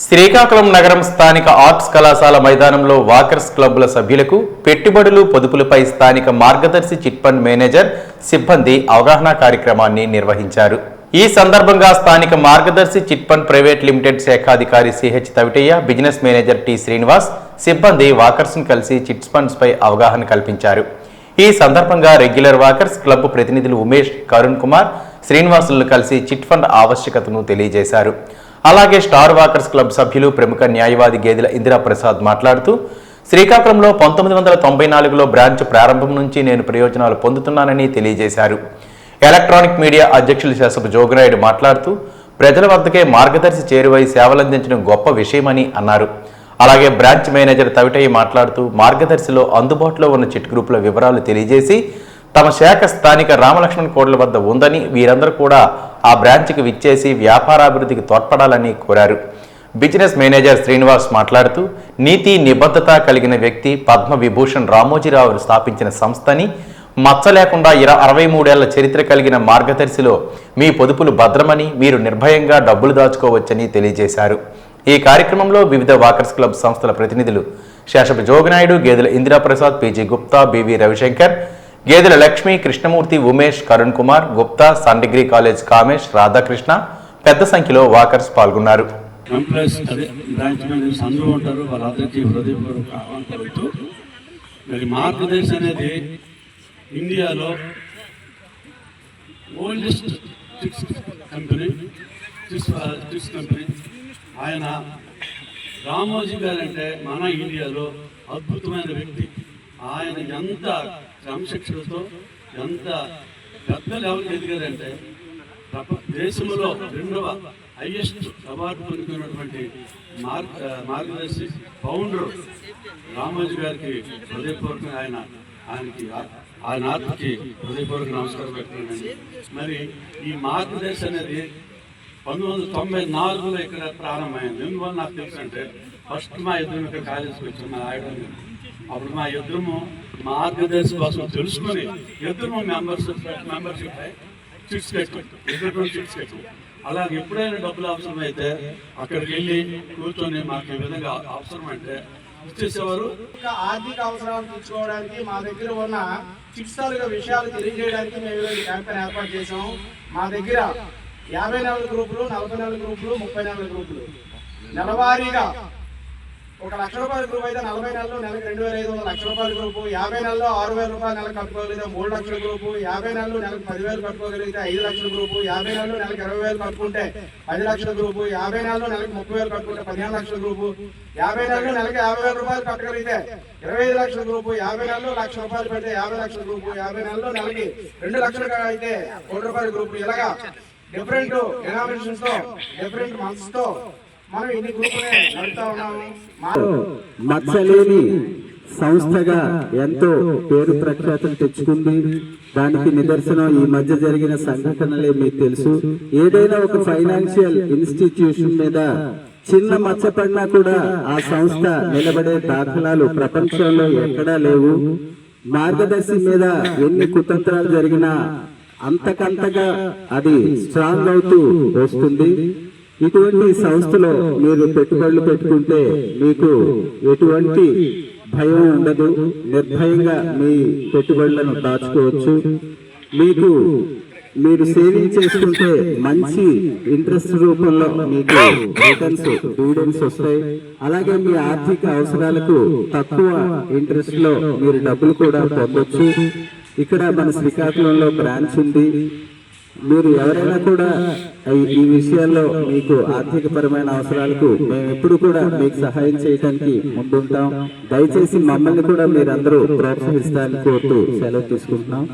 శ్రీకాకుళం నగరం స్థానిక ఆర్ట్స్ కళాశాల మైదానంలో వాకర్స్ క్లబ్ల సభ్యులకు పెట్టుబడులు పొదుపులపై స్థానిక మార్గదర్శి చిట్ ఫండ్ మేనేజర్ సిబ్బంది అవగాహన కార్యక్రమాన్ని నిర్వహించారు. ఈ సందర్భంగా స్థానిక Margadarsi chit fund private limited శాఖాధికారి CH Tavitayya business manager T Srinivas సిబ్బంది వాకర్స్ను కలిసి చిట్ ఫండ్స్ పై అవగాహన కల్పించారు. ఈ సందర్భంగా రెగ్యులర్ వాకర్స్ క్లబ్ ప్రతినిధులు ఉమేష్ కరుణ్ కుమార్ శ్రీనివాసులను కలిసి చిట్ ఫండ్ ఆవశ్యకతను తెలియజేశారు. అలాగే స్టార్ వాకర్స్ క్లబ్ సభ్యులు ప్రముఖ న్యాయవాది గేదెల ఇందిరా ప్రసాద్ మాట్లాడుతూ శ్రీకాకుళంలో పంతొమ్మిది వందల తొంభై నాలుగులో బ్రాంచ్ ప్రారంభం నుంచి నేను ప్రయోజనాలు పొందుతున్నానని తెలియజేశారు. ఎలక్ట్రానిక్ మీడియా అధ్యక్షులు శాసపు జోగినాయుడు మాట్లాడుతూ ప్రజల వద్దకే మార్గదర్శి చేరువై సేవలందించడం గొప్ప విషయమని అన్నారు. అలాగే బ్రాంచ్ మేనేజర్ తవిటయ్య మాట్లాడుతూ మార్గదర్శిలో అందుబాటులో ఉన్న చిట్ గ్రూపుల వివరాలు తెలియజేసి తమ శాఖ స్థానిక రామలక్ష్మణ్ కోడ్ల వద్ద ఉందని వీరందరూ కూడా ఆ బ్రాంచ్కి విచ్చేసి వ్యాపారాభివృద్ధికి తోడ్పడాలని కోరారు. బిజినెస్ మేనేజర్ శ్రీనివాస్ మాట్లాడుతూ నీతి నిబద్ధత కలిగిన వ్యక్తి పద్మ విభూషణ్ రామోజీరావు స్థాపించిన సంస్థని మచ్చ లేకుండా ఇర అరవై మూడేళ్ళ చరిత్ర కలిగిన మార్గదర్శిలో మీ పొదుపులు భద్రమని మీరు నిర్భయంగా డబ్బులు దాచుకోవచ్చని తెలియజేశారు. ఈ కార్యక్రమంలో వివిధ వాకర్స్ క్లబ్ సంస్థల ప్రతినిధులు Seshapu Joginaidu Gedela Indiraprasad PG Gupta BV Ravishankar Gedela Lakshmi Krishnamurthy Umesh Karun Kumar Gupta Sun degree college Kamesh Radhakrishna పెద్ద సంఖ్యలో వాకర్స్ పాల్గొన్నారు. మార్గదర్శి అనేది ఇండియాలో oldest chits company chits chits company. ఆయన రామోజీ గారు అంటే మన ఇండియాలో అద్భుతమైన వ్యక్తి. ఆయన ఎంత క్రమశిక్షణతో ఎంత పెద్ద లెవెల్కి ఎదిగారంటే ప్రప దేశంలో రెండవ హైయెస్ట్ అవార్డు పొందుతున్నటువంటి మార్గ మార్గదర్శి ఫౌండర్ రామోజీ గారికి హృదయపూర్వకంగా ఆయన ఆయనకి ఆ- ఆయన ఆత్మకి హృదయపూర్వక నమస్కారం పెట్టుకున్నానండి మరి ఈ మార్గదర్శి అనేది పంతొమ్మిది వందల తొంభై నాలుగులో ఇక్కడ ప్రారంభమైంది. ఎందువల్ల నాకు తెలుసు అంటే ఫస్ట్ మా ఇద్దరు ఇక్కడ కాలేజీకి వచ్చాం మా అప్పుడు మా యుద్ధము మార్గదర్శి కోసం తెలుసుకొని యుద్ధము మెంబర్స్ మెంబర్షిప్ చిట్స్ కట్టాం చిట్స్ అలాగే ఎప్పుడైనా డబ్బులు అవసరం అయితే అక్కడికి వెళ్ళి కూర్చొని మాకు ఈ విధంగా అవసరం అంటే ఇచ్చేసేవారు. ఆర్థిక అవసరాలు తీర్చుకోవడానికి మా దగ్గర ఉన్న చిట్సాలుగా విషయాలు తెలియజేయడానికి మేము క్యాంపెయిన్ ఏర్పాటు చేసాము మా దగ్గర యాభై నాలుగు గ్రూపులు నలభై నాలుగు గ్రూపులు ముప్పై నాలుగు గ్రూపులు. నెలవారీగా ఒక లక్ష రూపాయల గ్రూప్ అయితే నలభై నెలలు నెలకు రెండు వేల ఐదు వందల లక్ష రూపాయల గ్రూపు. యాభై నెలలో ఆరు వేల రూపాయలు నెలకు కట్టుకోగలిగితే మూడు లక్షల గ్రూపు. యాభై నెలలు నెలకు పదివేలు కట్టుకోగలిగితే ఐదు లక్షల గ్రూపు. యాభై నెలలు నెలకు ఇరవై వేలు కట్టుకుంటే పది లక్షల గ్రూపు. యాభై నెలలు నెలకు ముప్పై వేలు కట్టుకుంటే పదిహేను లక్షల గ్రూపు. యాభై నెలలు నెలకు యాభై వేల రూపాయలు కట్టగలిగితే ఇరవై ఐదు లక్షల గ్రూపు. యాభై నెలలు లక్ష రూపాయలు పెడితే యాభై లక్షల గ్రూపు. యాభై నెలలు నెలకి రెండు లక్షలు అయితే కోటి రూపాయల గ్రూపు. ఇలాగా డిఫరెంట్ డినామినేషన్స్తో డిఫరెంట్ మంత్స్తో మనం ఇన్ని గ్రూపులే నడుపుతా ఉన్నాము. మచ్చలేని సంస్థగా ఎంతో పేరు ప్రఖ్యాతులు తెచ్చుకుంది. దానికి నిదర్శనం ఈ మధ్య జరిగిన సంఘటనలే మీకు తెలుసు. ఏదైనా ఒక ఫైనాన్షియల్ ఇన్స్టిట్యూషన్ మీద చిన్న మచ్చ పడినా కూడా ఆ సంస్థ నిలబడే దాఖలాలు ప్రపంచంలో ఎక్కడా లేవు. మార్గదర్శి మీద ఎన్ని కుతంత్రాలు జరిగినా అంతకంతగా అది స్ట్రాంగ్ అవుతూ వస్తుంది. ఇటువంటి సంస్థలో మీరు పెట్టుబడులు పెట్టుకుంటే మీకు ఎటువంటి భయం ఉండదు. నిర్భయంగా మీ పెట్టుబడులను దాచుకోవచ్చు. మీకు మీరు సేవింగ్ చేసుకుంటే మంచి ఇంట్రెస్ట్ రూపంలో మీకు రిటర్న్స్ డివిడెన్స్ వస్తాయి. అలాగే మీ ఆర్థిక అవసరాలకు తక్కువ ఇంట్రెస్ట్లో మీరు డబ్బులు కూడా పొందొచ్చు. ఇక్కడ మన శ్రీకాకుళంలో బ్రాంచ్ ఉంది. మీరు ఎవరైనా కూడా ఈ- విషయాల్లో మీకు ఆర్థిక పరమైన అవసరాలకు మేము ఎప్పుడు కూడా మీకు సహాయం చేయడానికి ముందుంటాం. దయచేసి మమ్మల్ని కూడా మీరందరూ ప్రోత్సహిస్తారని కోరుతూ సెలవు తీసుకుంటున్నాం.